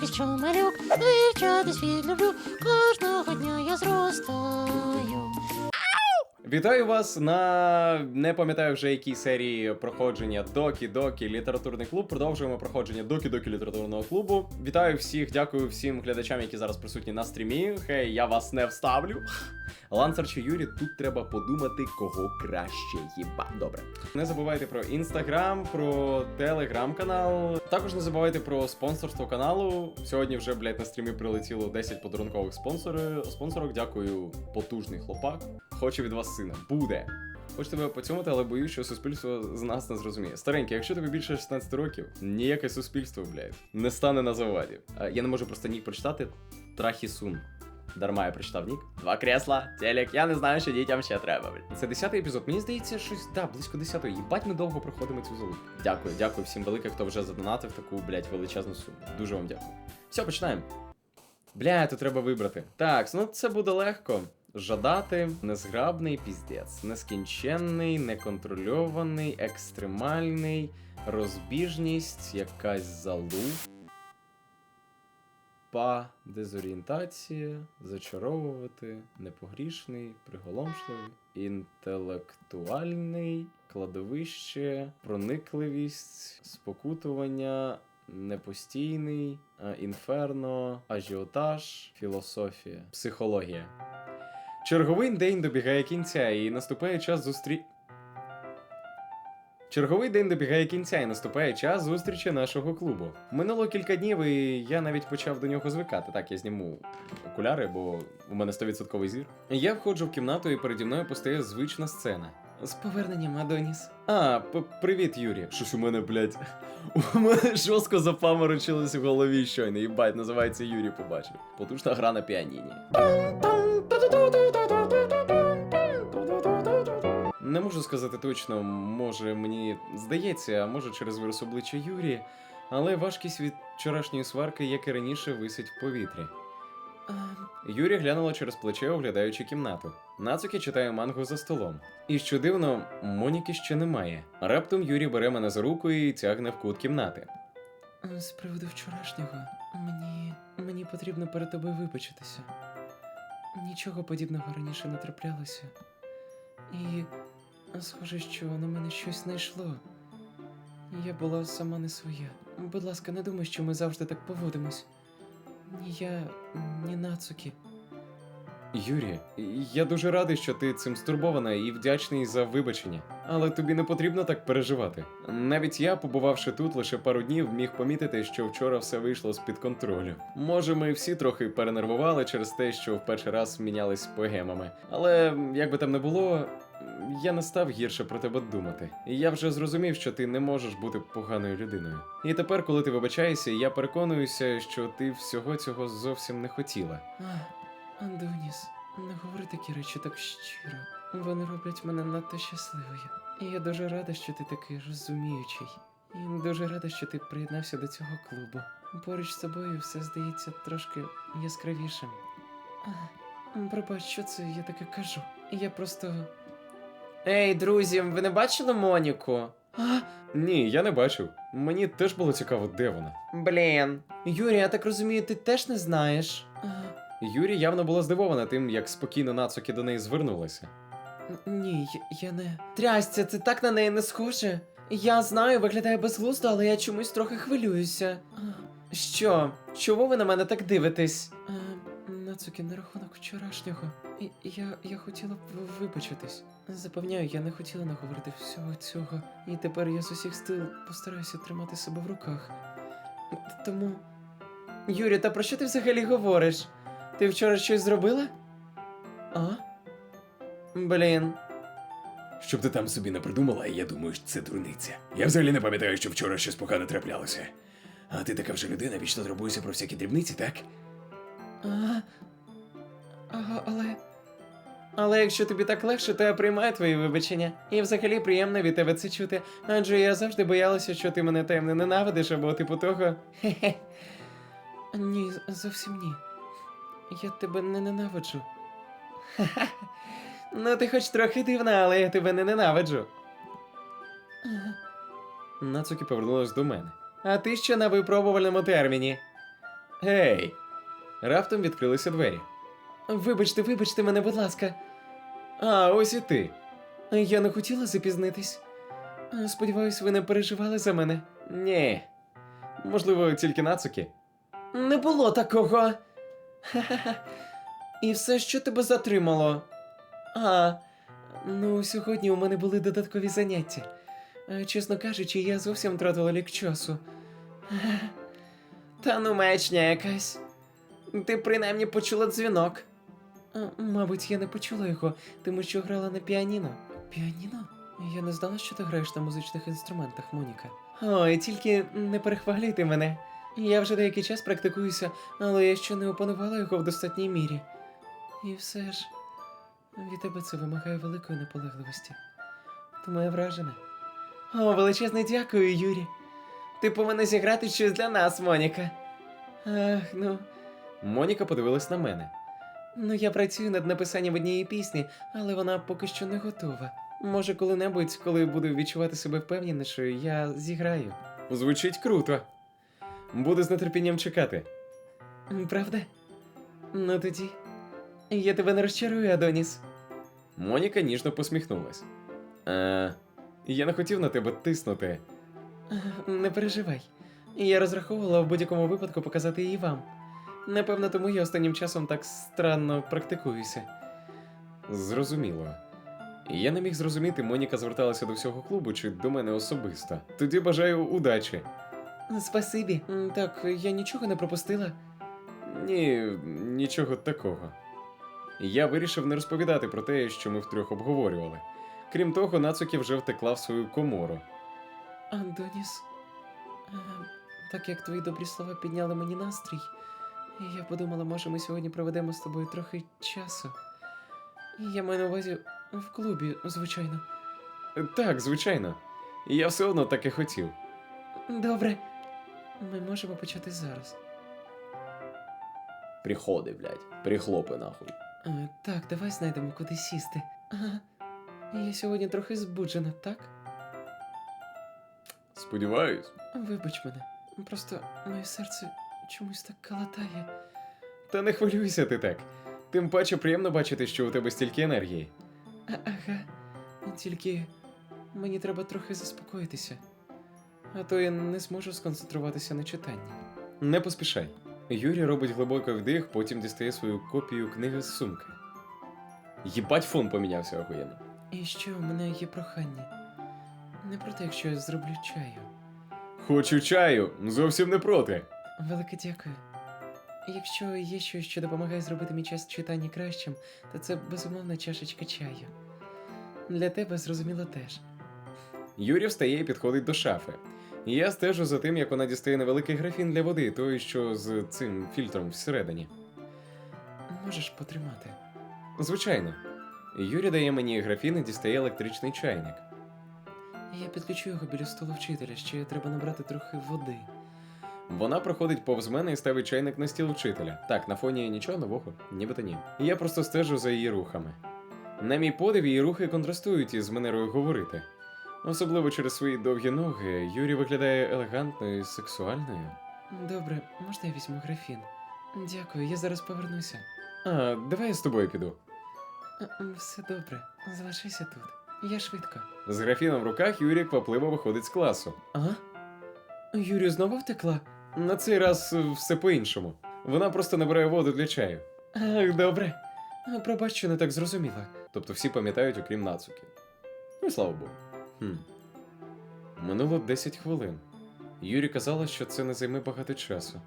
поки що малюк, вивчати світ люблю, кожного дня я зростаю. Вітаю вас на не пам'ятаю вже якій серії проходження Докі Докі літературний клуб. Продовжуємо проходження Докі Докі літературного клубу. Вітаю всіх, дякую всім глядачам, які зараз присутні на стрімі. Хей, я вас не вставлю. Ланцар чи Юрі, тут треба подумати, кого краще їба. Добре. Не забувайте про інстаграм, про телеграм-канал. Також не забувайте про спонсорство каналу. Сьогодні вже, блядь, на стрімі прилетіло 10 подарункових спонсори, спонсорок. Дякую, потужний хлопак. Хочу від вас сина. Буде. Хочу тебе поцьомати, але боюсь, що суспільство з нас не зрозуміє. Старенький, якщо тобі більше 16 років, ніяке суспільство, блядь, не стане на заваді. Я не можу просто нік прочитати. Трахісун. Дарма я прочитав нік. Два кресла, телек, я не знаю, що дітям ще треба. блядь. Це 10 епізод. Мені здається, щось да, близько 10-ї. Їбать, ми довго проходимо цю залу. Дякую, дякую всім велике, хто вже задонатив таку, блядь, величезну суму. Дуже вам дякую. Все, починаємо. Бля, тут треба вибрати. Так, ну це буде легко. Жадати, незграбний піздець, нескінченний, неконтрольований, екстремальний, розбіжність, якась залупа, дезорієнтація, зачаровувати, непогрішний, приголомшливий, інтелектуальний, кладовище, проникливість, спокутування, непостійний, інферно, ажіотаж, філософія, психологія. Черговий день добігає кінця, і наступає час зустрі. Черговий день добігає кінця і наступає час зустрічі нашого клубу. Минуло кілька днів, і я навіть почав до нього звикати. Так, я зніму окуляри, бо у мене 100% зір. Я входжу в кімнату, і переді мною постає звична сцена. З поверненням, Адоніс. А, привіт, Юрі. Щось у мене, блядь. У мене жорстко запаморочилось в голові щойно. Їбать, називається Юрі побачив. Потужна гра на піаніні. Не можу сказати точно, може мені здається, а може через вираз обличчя Юрі, але важкість від вчорашньої сварки, як і раніше, висить в повітрі. Юрі глянула через плече, оглядаючи кімнату. Нацуки читає мангу за столом. І що дивно, Моніки ще немає. Раптом Юрі бере мене за руку і тягне в кут кімнати. З приводу вчорашнього, мені. мені потрібно перед тобою вибачитися. Нічого подібного раніше не траплялося. І схоже, що на мене щось знайшло. Я була сама не своя. Будь ласка, не думай, що ми завжди так поводимось. Ні я, ні Нацукі. Юрі, я дуже радий, що ти цим стурбована і вдячний за вибачення. Але тобі не потрібно так переживати. Навіть я, побувавши тут лише пару днів, міг помітити, що вчора все вийшло з-під контролю. Може, ми всі трохи перенервували через те, що в перший раз мінялись погемами. Але як би там не було, я не став гірше про тебе думати. Я вже зрозумів, що ти не можеш бути поганою людиною. І тепер, коли ти вибачаєшся, я переконуюся, що ти всього цього зовсім не хотіла. Андоніс, не говори такі речі так щиро. Вони роблять мене надто щасливою. І я дуже рада, що ти такий розуміючий. І дуже рада, що ти приєднався до цього клубу. Поруч з тобою все здається трошки яскравішим. Пробач, що це я таке кажу? Я просто. Ей, друзі, ви не бачили Моніку? А? Ні, я не бачив. Мені теж було цікаво, де вона. Блін. Юрій, я так розумію, ти теж не знаєш. Юрі явно була здивована тим, як спокійно Нацуки до неї звернулася. Ні, я не. Трястя, це так на неї не схоже. Я знаю, виглядає безглуздо, але я чомусь трохи хвилююся. Що? Чого ви на мене так дивитесь? Нацуки, на рахунок вчорашнього. Я, я хотіла б вибачитись. Запевняю, я не хотіла наговорити всього цього. І тепер я з усіх сил постараюся тримати себе в руках. Тому. Юрі, та про що ти взагалі говориш? Ти вчора щось зробила? А? Блін. Щоб ти там собі не придумала, я думаю, що це дурниця. Я взагалі не пам'ятаю, що вчора щось погане траплялося. А ти така вже людина, вічно турбуєшся про всякі дрібниці, так? А, ага, але. Але якщо тобі так легше, то я приймаю твої вибачення. І взагалі приємно від тебе це чути. Адже я завжди боялася, що ти мене таємно ненавидиш або типу того. Хе-хе. Ні, зовсім ні. Я тебе не ненавиджу. Ха-ха. Ну, ти хоч трохи дивна, але я тебе не ненавиджу. Нацуки повернулась до мене. А ти що на випробувальному терміні? Гей! Раптом відкрилися двері. Вибачте, вибачте мене, будь ласка. А, ось і ти. Я не хотіла запізнитись. Сподіваюсь, ви не переживали за мене. Ні. Можливо, тільки нацуки. Не було такого. Ха-ха-ха. І все, що тебе затримало. А, ну, сьогодні у мене були додаткові заняття. Е, Чесно кажучи, я зовсім втратила лік часу. Та ну маячня якась. Ти принаймні почула дзвінок. Мабуть, я не почула його, тому що грала на піаніно. Піаніно? Я не знала, що ти граєш на музичних інструментах, Моніка. Ой, тільки не перехвалюйте мене. Я вже деякий час практикуюся, але я ще не опанувала його в достатній мірі. І все ж, від тебе це вимагає великої наполегливості. Тому я вражена. О, величезне дякую, Юрі. Ти повинна зіграти щось для нас, Моніка. Ах, ну. Моніка подивилась на мене. Ну, я працюю над написанням однієї пісні, але вона поки що не готова. Може, коли-небудь, коли буду відчувати себе впевненішою, я зіграю. Звучить круто. Буду з нетерпінням чекати. Правда? Ну тоді. Я тебе не розчарую, Адоніс. Моніка ніжно посміхнулась. Е, я не хотів на тебе тиснути. Не переживай. Я розраховувала в будь-якому випадку показати її вам. Напевно, тому я останнім часом так странно практикуюся. Зрозуміло. Я не міг зрозуміти, Моніка зверталася до всього клубу чи до мене особисто. Тоді бажаю удачі. Спасибі. Так, я нічого не пропустила. Ні, нічого такого. Я вирішив не розповідати про те, що ми втрьох обговорювали. Крім того, Нацуки вже втекла в свою комору. Андоніс, е, так як твої добрі слова підняли мені настрій, я подумала, може, ми сьогодні проведемо з тобою трохи часу. Я маю на увазі в клубі, звичайно. Так, звичайно. Я все одно так і хотів. Добре. Ми можемо почати зараз. Приходи, блядь, прихлопи нахуй. Е, Так, давай знайдемо куди сісти. Ага. Я сьогодні трохи збуджена, так? Сподіваюсь. Вибач мене. Просто моє серце чомусь так калатає. Та не хвилюйся ти так. Тим паче приємно бачити, що у тебе стільки енергії. А, ага. Тільки мені треба трохи заспокоїтися. А то я не зможу сконцентруватися на читанні. Не поспішай. Юрій робить глибокий вдих, потім дістає свою копію книги з сумки. Їбать фон помінявся охуєнно. І що у мене є прохання? Не проте, якщо я зроблю чаю. Хочу чаю, зовсім не проти. Велике дякую. Якщо є щось, що допомагає зробити мій час читання кращим, то це безумовно чашечка чаю. Для тебе зрозуміло теж. Юрій встає і підходить до шафи. Я стежу за тим, як вона дістає невеликий графін для води, той, що з цим фільтром всередині. Можеш потримати. Звичайно. Юрій дає мені графін і дістає електричний чайник. Я підключу його біля столу вчителя, ще треба набрати трохи води. Вона проходить повз мене і ставить чайник на стіл вчителя. Так, на фоні нічого нового, нібито ні. Я просто стежу за її рухами. На мій подив, її рухи контрастують із манерою говорити. Особливо через свої довгі ноги, Юрі виглядає елегантною і сексуальною. Добре, можна я візьму графін? Дякую, я зараз повернуся. А, давай я з тобою піду. Все добре, залишайся тут. Я швидко. З графіном в руках Юрій квапливо виходить з класу. Ага? Юрію знову втекла? На цей раз е, все по-іншому. Вона просто набирає воду для чаю. Ах, добре. Пробач, що не так зрозуміла. Тобто всі пам'ятають, окрім Нацуки. Ну і слава Богу. Хм. Минуло 10 хвилин. Юрі казала, що це не займе багато часу.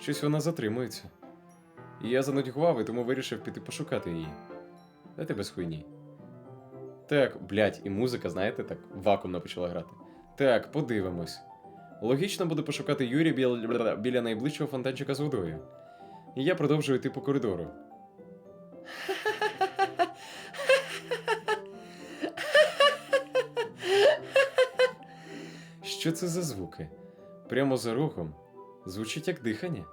Щось вона затримується. Я занудьгував і тому вирішив піти пошукати її. Дайте без хуйні. Так, блядь, і музика, знаєте, так вакуумно почала грати. Так, подивимось. Логічно буде пошукати Юрі біля, біля найближчого фонтанчика з водою. Я продовжую йти по коридору. Що це за звуки? Прямо за рогом. Звучить як дихання.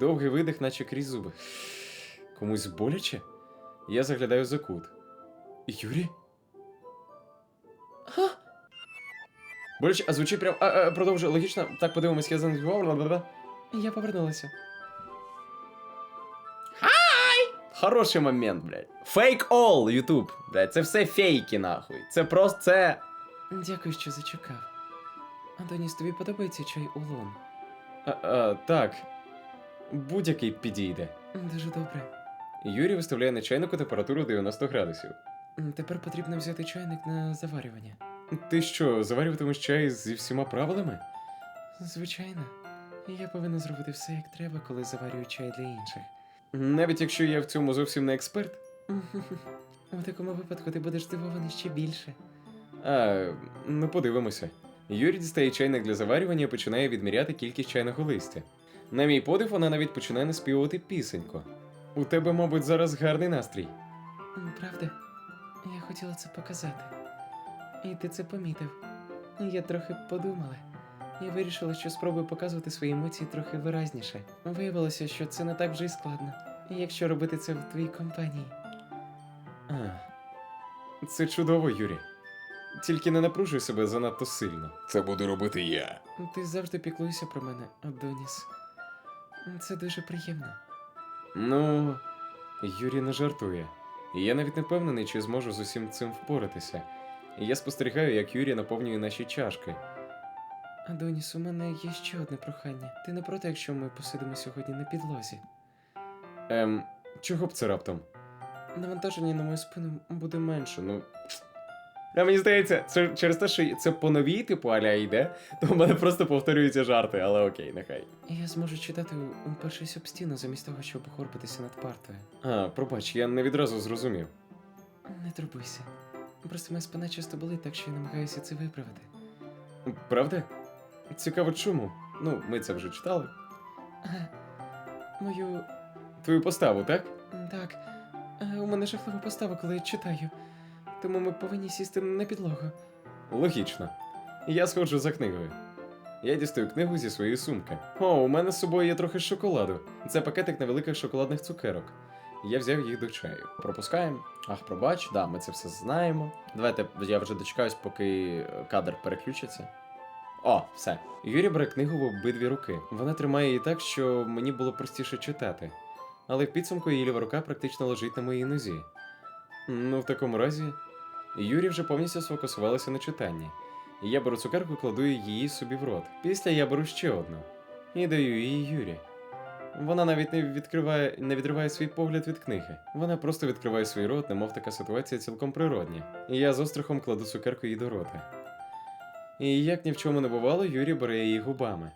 Довгий видих, наче крізь зуби. Комусь боляче? Я заглядаю за кут. Юрі? А? Боляче, а звучить прям. А, а, продовжуй, логічно. Так, подивимось, я бла-бла-бла. Я повернулася. Хороший момент, блядь. Fake all, Ютуб. Блядь, це все фейки, нахуй. Це просто це. Дякую, що зачекав. Антоніс, тобі подобається чай улон? А, а, так. Будь-який підійде. Дуже добре. Юрій виставляє на чайнику температуру 90 градусів. Тепер потрібно взяти чайник на заварювання. Ти що, заварюватимеш чай зі всіма правилами? Звичайно. Я повинна зробити все як треба, коли заварюю чай для інших. Навіть якщо я в цьому зовсім не експерт. У такому випадку ти будеш здивований ще більше. А, ну подивимося. Юрій дістає чайник для заварювання і починає відміряти кількість чайного листя. На мій подив, вона навіть починає наспівувати пісеньку. У тебе, мабуть, зараз гарний настрій. Правда? Я хотіла це показати. І ти це помітив. Я трохи подумала. Я вирішила, що спробую показувати свої емоції трохи виразніше. Виявилося, що це не так вже й складно. Якщо робити це в твоїй компанії. А, це чудово, Юрій. Тільки не напружуй себе занадто сильно. Це буду робити я. Ти завжди піклуєшся про мене, Адоніс. Це дуже приємно. Ну, Юрій не жартує. Я навіть не впевнений, чи зможу з усім цим впоратися. Я спостерігаю, як Юрій наповнює наші чашки. Адоніс, у мене є ще одне прохання. Ти не проти, якщо ми посидимо сьогодні на підлозі? Ем, чого б це раптом? Навантаження на мою спину буде менше. Ну. А мені здається, це через те, що це по новій типу аля йде, то в мене просто повторюються жарти, але окей, нехай. Я зможу читати упершись об стіну, замість того, щоб горбитися над партою. А, пробач, я не відразу зрозумів. Не турбуйся. Просто моя спина часто болить, так що я намагаюся це виправити. Правда? Цікаво чому. Ну, ми це вже читали. Мою. Твою поставу, так? Так. Е, У мене жахлива постава, коли я читаю. Тому ми повинні сісти на підлогу. Логічно. Я сходжу за книгою. Я дістаю книгу зі своєї сумки. О, у мене з собою є трохи шоколаду. Це пакетик невеликих шоколадних цукерок. Я взяв їх до чаю. Пропускаємо. Ах, пробач, да, ми це все знаємо. Давайте я вже дочекаюсь, поки е, кадр переключиться. О, все. Юрій бере книгу в обидві руки. Вона тримає її так, що мені було простіше читати. Але в підсумку її ліва рука практично лежить на моїй нозі. Ну, в такому разі, Юрій вже повністю сфокусувалася на читанні. Я беру цукерку і кладу її собі в рот. Після я беру ще одну і даю її Юрі. Вона навіть не відкриває, не відриває свій погляд від книги. Вона просто відкриває свій рот, немов така ситуація цілком природня. Я з острахом кладу цукерку їй до рота. І як ні в чому не бувало, Юрій бере її губами.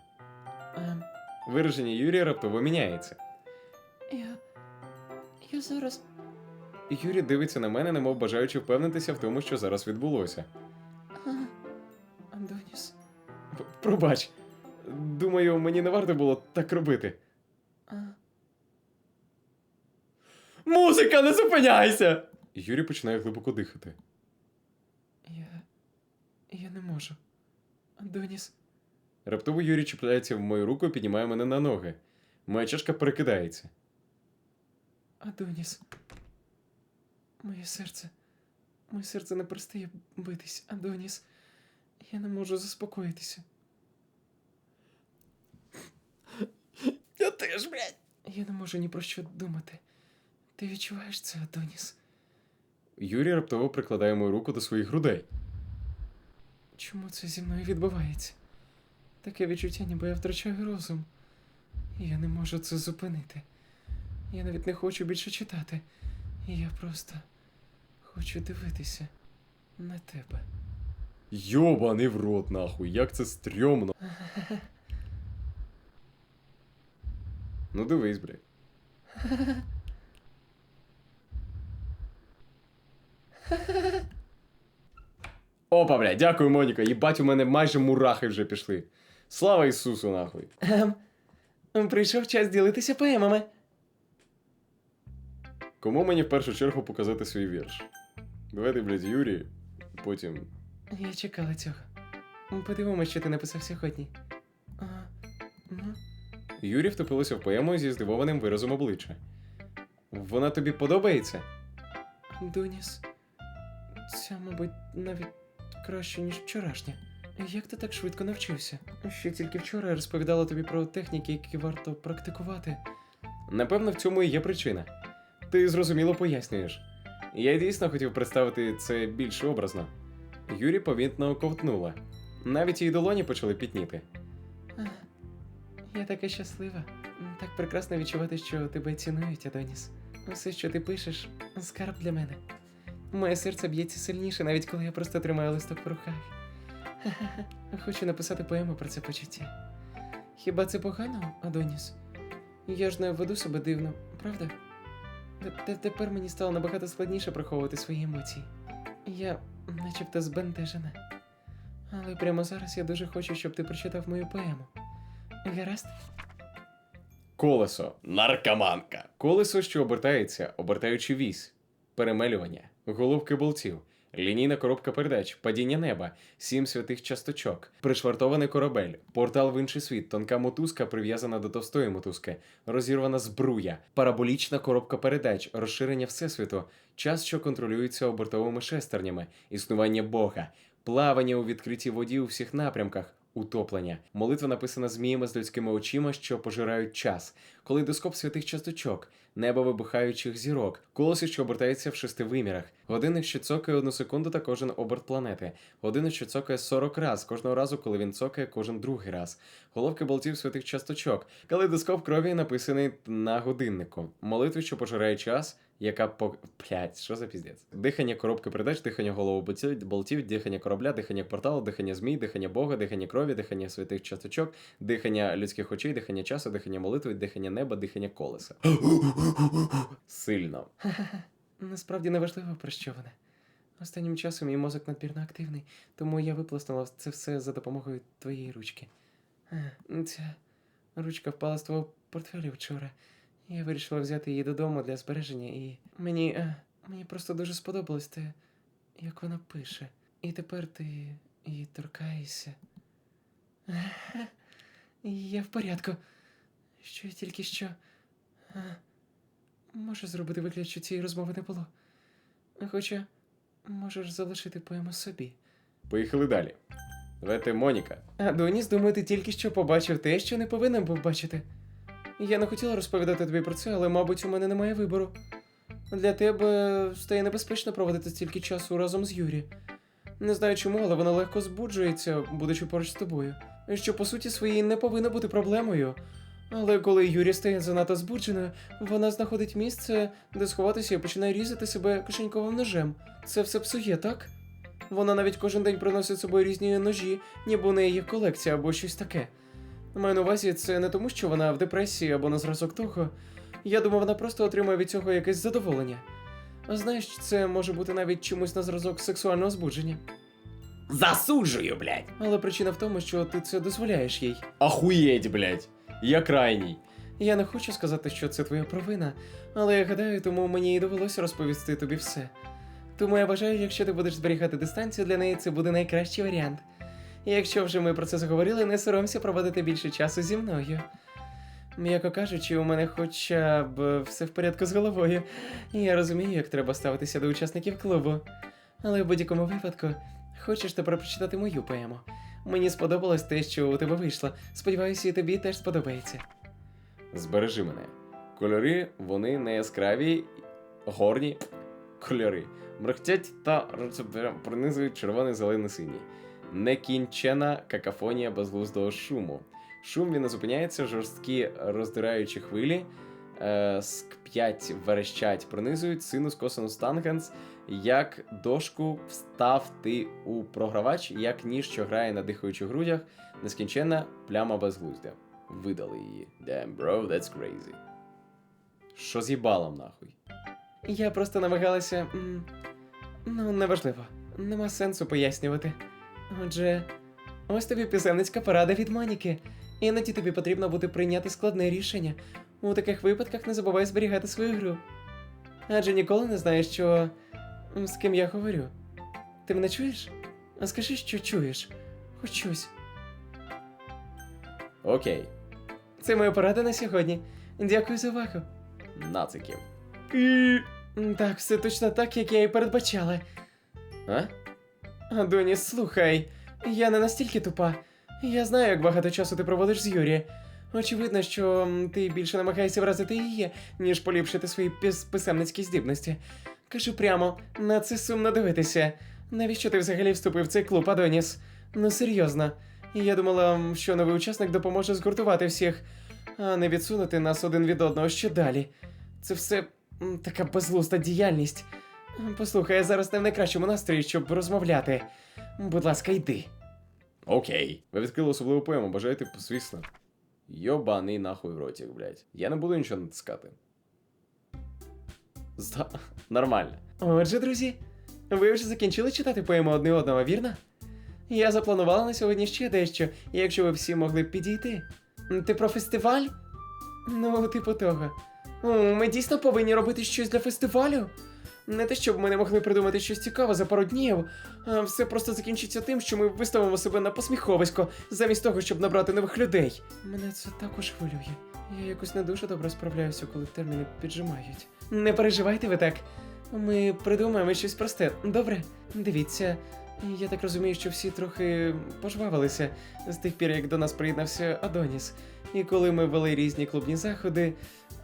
Ем, Вираження Юрія раптово міняється. я. Я зараз. Юрій дивиться на мене, немов бажаючи впевнитися в тому, що зараз відбулося. А, Адоніс. П- Пробач. Думаю, мені не варто було так робити. А, Музика, не зупиняйся! Юрій починає глибоко дихати. я. Я не можу. Адоніс. Раптово Юрій чіпляється в мою руку і піднімає мене на ноги. Моя чашка перекидається. Адоніс. Моє серце. Моє серце не перестає битись, Адоніс. Я не можу заспокоїтися. Я теж, блядь. Я не можу ні про що думати. Ти відчуваєш це, Адоніс? Юрій раптово прикладає мою руку до своїх грудей. Чому це зі мною відбувається? Таке відчуття, ніби я втрачаю розум. Я не можу це зупинити. Я навіть не хочу більше читати. Я просто хочу дивитися на тебе. Йобаний в рот, нахуй, як це стрьомно. Ну дивись, блядь. Опа, блядь, дякую, Моніка. Їбать, у мене майже мурахи вже пішли. Слава Ісусу, нахуй. Ем, прийшов час ділитися поемами. Кому мені в першу чергу показати свій вірш? Давайте, блядь, Юрій, потім. Я чекала цього. Подивимось, що ти написав сьогодні. А, ну, Юрій втопилася в поему зі здивованим виразом обличчя. Вона тобі подобається? Доніс. Це, мабуть, навіть краще, ніж вчорашня. Як ти так швидко навчився? Ще тільки вчора я розповідала тобі про техніки, які варто практикувати. Напевно, в цьому і є причина. Ти зрозуміло пояснюєш. Я дійсно хотів представити це більш образно. Юрі помітно ковтнула. Навіть її долоні почали пітніти. Я така щаслива. Так прекрасно відчувати, що тебе цінують, Адоніс. Усе, що ти пишеш, скарб для мене. Моє серце б'ється сильніше, навіть коли я просто тримаю листок в руках. Хочу написати поему про це почуття. Хіба це погано, Адоніс? Я ж не веду себе дивно, правда? Тепер мені стало набагато складніше приховувати свої емоції. Я начебто збентежена. Але прямо зараз я дуже хочу, щоб ти прочитав мою поему. Гаразд? Колесо. Наркоманка. Колесо, що обертається, обертаючи вісь. Перемелювання. Головки болтів. Лінійна коробка передач, падіння неба, сім святих часточок, пришвартований корабель, портал в інший світ, тонка мотузка прив'язана до товстої мотузки, розірвана збруя, параболічна коробка передач, розширення всесвіту, час, що контролюється обертовими шестернями, існування Бога, плавання у відкритій воді у всіх напрямках, утоплення, молитва написана зміями з людськими очима, що пожирають час, калейдоскоп святих часточок, небо вибухаючих зірок, колесо, що обертається в шести вимірах, годинник, що цокає одну секунду та кожен оберт планети, годинник, що цокає 40 раз, кожного разу, коли він цокає кожен другий раз, головки болтів святих часточок, калейдоскоп крові написаний на годиннику, молитви, що пожирає час, яка по. Блять, що за піздець? Дихання коробки передач, дихання голову болтів, дихання корабля, дихання порталу, дихання змій, дихання Бога, дихання крові, дихання святих часточок, дихання людських очей, дихання часу, дихання молитви, дихання неба, дихання колеса. Сильно. Насправді не важливо про що вони. Останнім часом мій мозок надмірно активний, тому я виплеснула це все за допомогою твоєї ручки. Е, Ця ручка впала з твого портфелю вчора. Я вирішила взяти її додому для збереження, і мені. е, мені просто дуже сподобалось те, як вона пише. І тепер ти її торкаєшся. Я в порядку. Що я тільки що. Е, Можу зробити вигляд, що цієї розмови не було. Хоча можеш залишити поему собі. Поїхали далі. Давайте Моніка. Адоніс, думаю, ти тільки що побачив те, що не повинен був бачити. Я не хотіла розповідати тобі про це, але, мабуть, у мене немає вибору. Для тебе стає небезпечно проводити стільки часу разом з Юрі. Не знаю чому, але вона легко збуджується, будучи поруч з тобою. Що по суті своїй не повинно бути проблемою. Але коли Юрі стає занадто збудженою, вона знаходить місце, де сховатися і починає різати себе кишеньковим ножем. Це все псує, так? Вона навіть кожен день приносить з собою різні ножі, ніби у неї є колекція або щось таке. Маю на увазі, це не тому, що вона в депресії або на зразок того. Я думаю, вона просто отримує від цього якесь задоволення. А знаєш, це може бути навіть чимось на зразок сексуального збудження. Засуджую, блядь! Але причина в тому, що ти це дозволяєш їй. Ахуєть, блядь. Я крайній. Я не хочу сказати, що це твоя провина, але я гадаю, тому мені і довелося розповісти тобі все. Тому я вважаю, якщо ти будеш зберігати дистанцію, для неї це буде найкращий варіант. Якщо вже ми про це заговорили, не соромся проводити більше часу зі мною. М'яко кажучи, у мене хоча б все в порядку з головою. Я розумію, як треба ставитися до учасників клубу. Але в будь-якому випадку, хочеш тепер прочитати мою поему. Мені сподобалось те, що у тебе вийшло. Сподіваюся, і тобі теж сподобається. Збережи мене. Кольори, вони не яскраві, горні кольори. Мрехтять та пронизують червоний зелений синій. Некінчена какафонія безглуздого шуму. Шум він не зупиняється, жорсткі роздираючі хвилі, е, скп'ять, верещать, пронизують синус косинус тангенс, як дошку встав ти у програвач, як ніж, що грає на дихаючих грудях, нескінченна пляма безглуздя. Видали її. Damn, bro, that's crazy. Що з їбалом, нахуй? Я просто намагалася. Ну, неважливо. Нема сенсу пояснювати. Отже, ось тобі писемницька порада від Моніки. Іноді тобі потрібно буде прийняти складне рішення. У таких випадках не забувай зберігати свою гру. Адже ніколи не знаєш, що. з ким я говорю. Ти мене чуєш? А скажи, що чуєш. Хоч щось. Окей, Це моя порада на сьогодні. Дякую за увагу. нациків. М, Так, все точно так, як я і передбачала. А? Адоніс, слухай, я не настільки тупа. Я знаю, як багато часу ти проводиш з Юрі. Очевидно, що ти більше намагаєшся вразити її, ніж поліпшити свої пис- писемницькі здібності. Кажу прямо, на це сумно дивитися. Навіщо ти взагалі вступив в цей клуб, Адоніс? Ну серйозно. Я думала, що новий учасник допоможе згуртувати всіх, а не відсунути нас один від одного ще далі. Це все така безглузда діяльність. Послухай, я зараз не в найкращому настрої, щоб розмовляти. Будь ласка, йди. Окей. Ви відкрили особливу поему, бажаєте, звісно. Йобаний нахуй в ротик, блядь. Я не буду нічого натискати. Зда... Нормально. Отже, друзі, ви вже закінчили читати поему одне одного, вірно? Я запланувала на сьогодні ще дещо, якщо ви всі могли б підійти. Ти про фестиваль? Ну, типу того. Ми дійсно повинні робити щось для фестивалю? Не те, щоб ми не могли придумати щось цікаве за пару днів, а все просто закінчиться тим, що ми виставимо себе на посміховисько, замість того, щоб набрати нових людей. Мене це також хвилює. Я якось не дуже добре справляюся, коли терміни піджимають. Не переживайте ви так. Ми придумаємо щось просте. Добре, дивіться. Я так розумію, що всі трохи пожвавилися з тих пір, як до нас приєднався Адоніс. І коли ми вели різні клубні заходи.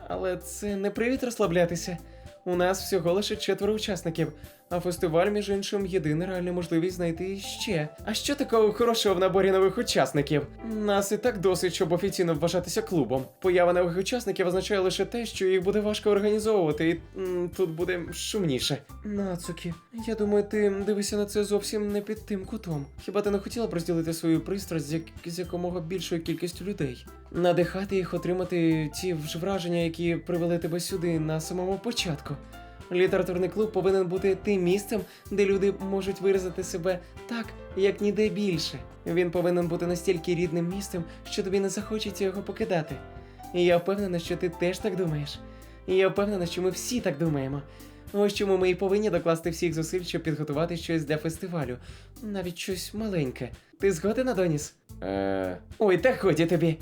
Але це не привід розслаблятися. У нас всього лише четверо учасників, а фестиваль, між іншим, єдина реальна можливість знайти ще. А що такого хорошого в наборі нових учасників? Нас і так досить, щоб офіційно вважатися клубом. Поява нових учасників означає лише те, що їх буде важко організовувати, і м, тут буде шумніше. Нацукі, я думаю, ти дивишся на це зовсім не під тим кутом. Хіба ти не хотіла б розділити свою пристрасть з, як... з якомога більшою кількістю людей? Надихати їх отримати ті ж враження, які привели тебе сюди на самому початку. Літературний клуб повинен бути тим місцем, де люди можуть виразити себе так, як ніде більше. Він повинен бути настільки рідним місцем, що тобі не захочеться його покидати. І я впевнена, що ти теж так думаєш. І я впевнена, що ми всі так думаємо. Ось чому ми і повинні докласти всіх зусиль, щоб підготувати щось для фестивалю, навіть щось маленьке. Ти згоден, Адоніс? Е... Ой, та ході тобі.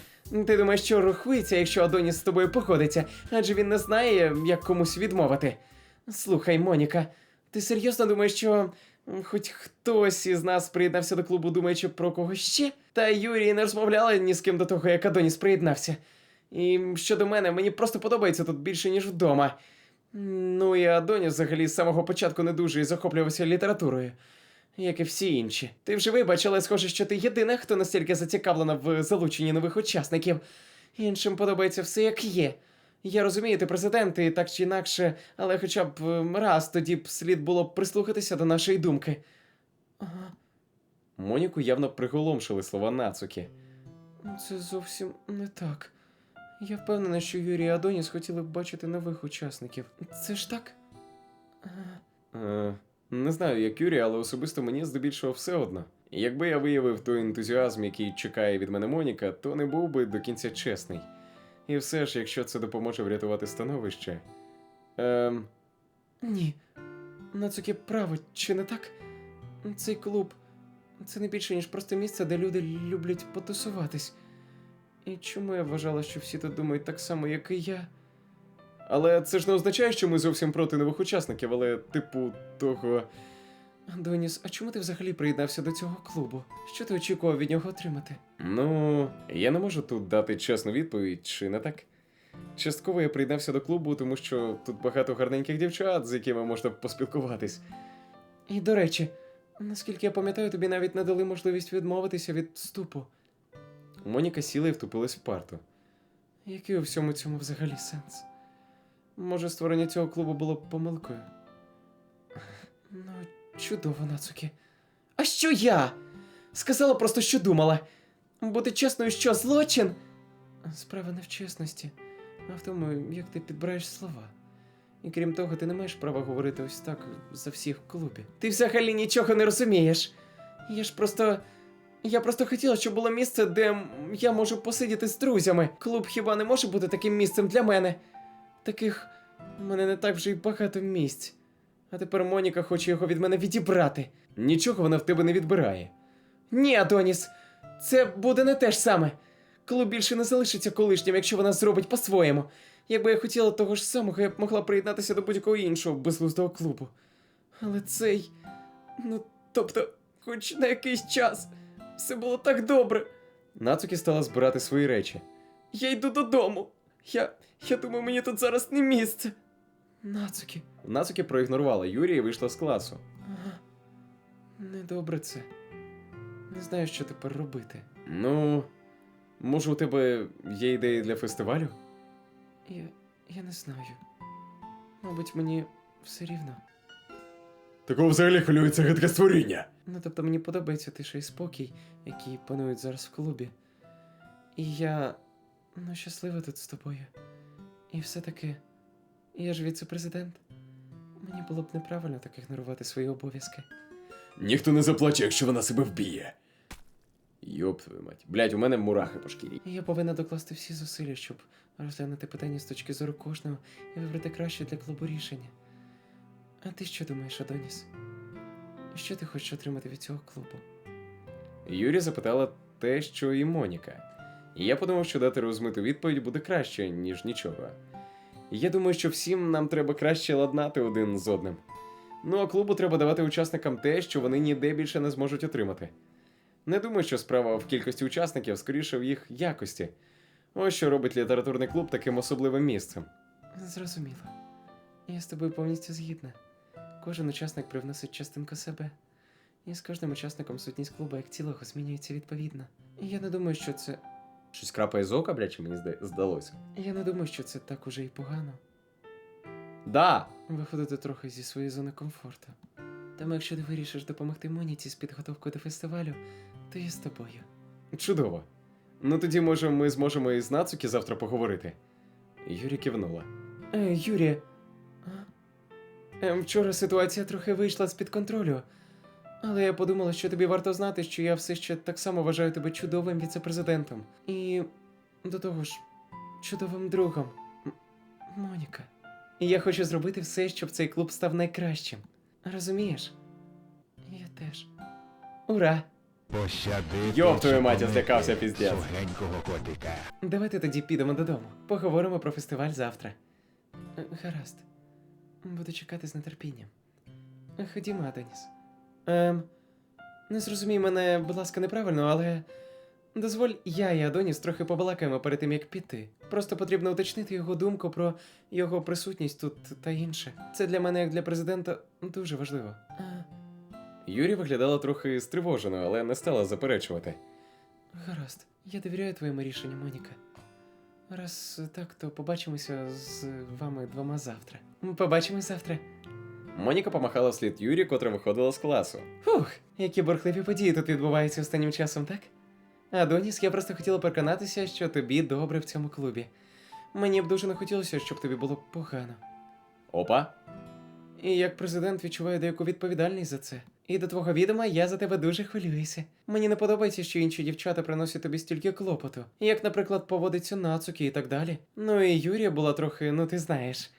Ти думаєш, що рахується, якщо Адоніс з тобою походиться, адже він не знає, як комусь відмовити. Слухай, Моніка, ти серйозно думаєш, що хоч хтось із нас приєднався до клубу, думаючи про когось ще? Та Юрій не розмовляла ні з ким до того, як Адоніс приєднався. І щодо мене, мені просто подобається тут більше, ніж вдома. Ну і Адоніс взагалі з самого початку не дуже і захоплювався літературою. Як і всі інші. Ти вже вибач, але схоже, що ти єдина, хто настільки зацікавлена в залученні нових учасників. Іншим подобається все як є. Я розумію, ти президент і так чи інакше, але хоча б ем, раз тоді б слід було б прислухатися до нашої думки. Ага, Моніку явно приголомшили слова Нацуки. це зовсім не так. Я впевнена, що Юрій і Адоніс хотіли б бачити нових учасників. Це ж так? Е... Не знаю, як Юрій, але особисто мені здебільшого все одно. Якби я виявив той ентузіазм, який чекає від мене Моніка, то не був би до кінця чесний. І все ж, якщо це допоможе врятувати становище. Ем, Ні. Нацуки право, чи не так? Цей клуб це не більше, ніж просто місце, де люди люблять потусуватись. І чому я вважала, що всі тут думають так само, як і я? але це ж не означає, що ми зовсім проти нових учасників, але, типу, того. Доніс, а чому ти взагалі приєднався до цього клубу? Що ти очікував від нього отримати? Ну, я не можу тут дати чесну відповідь, чи не так? Частково я приєднався до клубу, тому що тут багато гарненьких дівчат, з якими можна поспілкуватись. І до речі, наскільки я пам'ятаю, тобі навіть не дали можливість відмовитися від вступу. Моніка сіла і втупилась в парту. Який у всьому цьому взагалі сенс? Може, створення цього клубу було помилкою? Ну, чудово, Нацуки. А що я? Сказала просто, що думала. Бути чесною, що злочин? Справа не в чесності, а в тому, як ти підбираєш слова. І крім того, ти не маєш права говорити ось так за всіх в клубі. Ти взагалі нічого не розумієш. Я ж просто. Я просто хотіла, щоб було місце, де я можу посидіти з друзями. Клуб хіба не може бути таким місцем для мене? Таких у мене не так вже й багато місць. А тепер Моніка хоче його від мене відібрати. Нічого вона в тебе не відбирає. Ні, Адоніс, це буде не те ж саме. Клуб більше не залишиться колишнім, якщо вона зробить по-своєму. Якби я хотіла того ж самого, я б могла приєднатися до будь-якого іншого безглуздого клубу. Але цей. Ну, тобто, хоч на якийсь час. Все було так добре. Нацукі стала збирати свої речі. Я йду додому. Я. Я думаю, мені тут зараз не місце. Нацуки. Проігнорувала Юрія і вийшла з класу. Ага. Недобре це. Не знаю, що тепер робити. Ну, може, у тебе є ідеї для фестивалю? Я. я не знаю. Мабуть, мені все рівно. Такого взагалі хвилюється гидке створіння. Ну, тобто мені подобається тиша і спокій, які панують зараз в клубі. І я. ну, щаслива тут з тобою. І все-таки. Я ж віце-президент. Мені було б неправильно так ігнорувати свої обов'язки. Ніхто не заплаче, якщо вона себе вб'є. Йоп твою мать. Блять, у мене мурахи по шкірі. Я повинна докласти всі зусилля, щоб розглянути питання з точки зору кожного і вибрати краще для клубу рішення. А ти що думаєш, Адоніс? Що ти хочеш отримати від цього клубу? Юрі запитала те, що і Моніка. І я подумав, що дати розмиту відповідь буде краще, ніж нічого. Я думаю, що всім нам треба краще ладнати один з одним. Ну а клубу треба давати учасникам те, що вони ніде більше не зможуть отримати. Не думаю, що справа в кількості учасників, скоріше в їх якості. Ось що робить літературний клуб таким особливим місцем. Зрозуміло. Я з тобою повністю згідна. Кожен учасник привносить частинку себе. І з кожним учасником сутність клубу як цілого змінюється відповідно. І я не думаю, що це. Щось крапає з ока, блядь, чи мені зда- здалося. Я не думаю, що це так уже і погано. Да! Виходити трохи зі своєї зони комфорту. Тому якщо ти вирішиш допомогти Моніці з підготовкою до фестивалю, то я з тобою. Чудово. Ну тоді, може, ми зможемо із Нацуки завтра поговорити. Юрі кивнула. Е, Юрія. А? Е, вчора ситуація трохи вийшла з-під контролю. Але я подумала, що тобі варто знати, що я все ще так само вважаю тебе чудовим віцепрезидентом. І до того ж, чудовим другом. М- Моніка. І я хочу зробити все, щоб цей клуб став найкращим. Розумієш? Я теж. Ура! Йоп, твою мать, я злякався, піздець. Котика. Давайте тоді підемо додому. Поговоримо про фестиваль завтра. Гаразд. Буду чекати з нетерпінням. Ходімо, Адоніс. Ем. Не зрозумій мене, будь ласка, неправильно, але. Дозволь, я і Адоніс трохи побалакаємо перед тим, як піти. Просто потрібно уточнити його думку про його присутність тут та інше. Це для мене, як для президента, дуже важливо. Е, Юрі виглядала трохи стривоженою, але не стала заперечувати. Гаразд, я довіряю твоєму рішенню, Моніка. Раз так, то побачимося з вами двома завтра. Побачимось завтра. Моніка помахала вслід Юрі, котра виходила з класу. Фух, які бурхливі події тут відбуваються останнім часом, так? Адоніс, я просто хотіла переконатися, що тобі добре в цьому клубі. Мені б дуже не хотілося, щоб тобі було погано. Опа. І як президент відчуваю деяку відповідальність за це. І до твого відома я за тебе дуже хвилююся. Мені не подобається, що інші дівчата приносять тобі стільки клопоту, як, наприклад, поводиться Нацуки і так далі. Ну і Юрія була трохи, ну ти знаєш.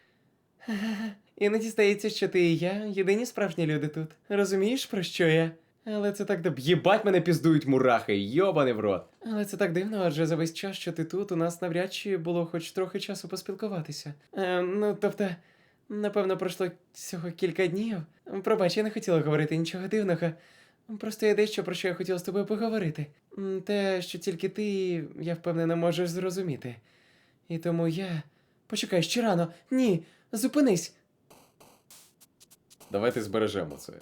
Ха-ха-ха. Іноді здається, що ти і я єдині справжні люди тут. Розумієш, про що я? Але це так див... Їбать мене піздують мурахи, йобаний в рот. Але це так дивно, адже за весь час, що ти тут, у нас навряд чи було хоч трохи часу поспілкуватися. Е, ну, тобто, напевно, пройшло всього кілька днів. Пробач, я не хотіла говорити нічого дивного. Просто є дещо, про що я хотіла з тобою поговорити. Те, що тільки ти, я впевнена, можеш зрозуміти. І тому я. Почекай, ще рано. Ні, зупинись. Давайте збережемо це.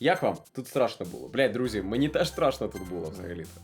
Як вам? Тут страшно було. Блядь, друзі, мені теж страшно тут було взагалі-то.